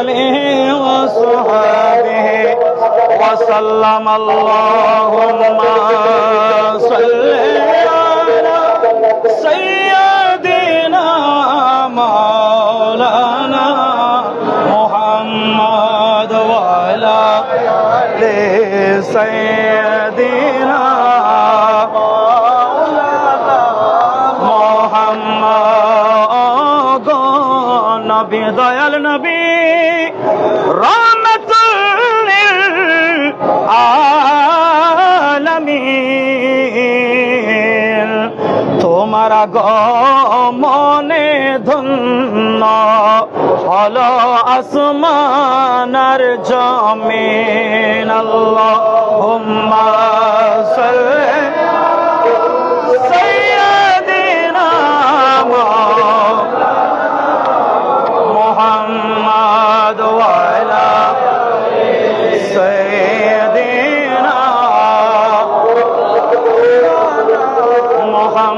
آله وصحبه وسلم اللهم صل على سيدنا مولانا محمد وعلى آل سيدنا নবী দয়াল নবী রহমতুল্লিল আলামিন। তোমার গমনে ধন্য হলো আসমানার জমিন আল্লাহ।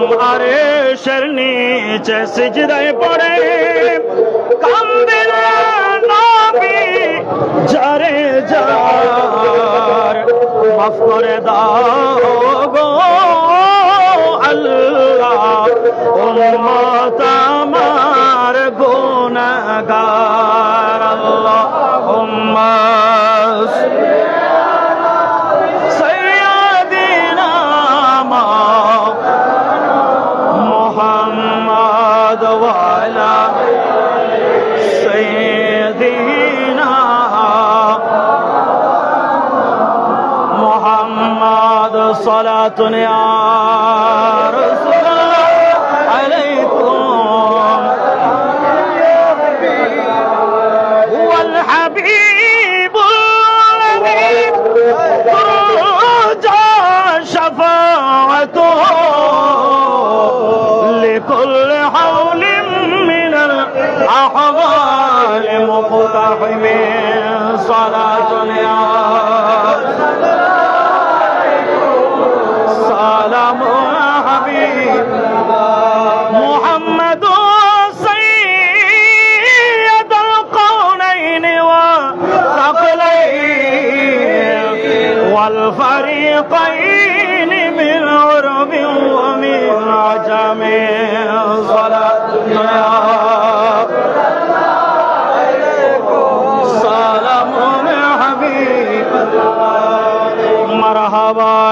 মোহাম্মদ আরেশের নিচে সিজদায় পড়ে। কান্দিল নবী মাফ করে দাও আল্লাহ। উম্মত আমার আল্লাহ। محمد وعلى سيدنا محمد صلاة يا رسول الله عليكم. هو الحبيب الأحوال مقتحم صلاة يا سلام يا حبيب محمد سيد القونين والثقلين والفريقين हवा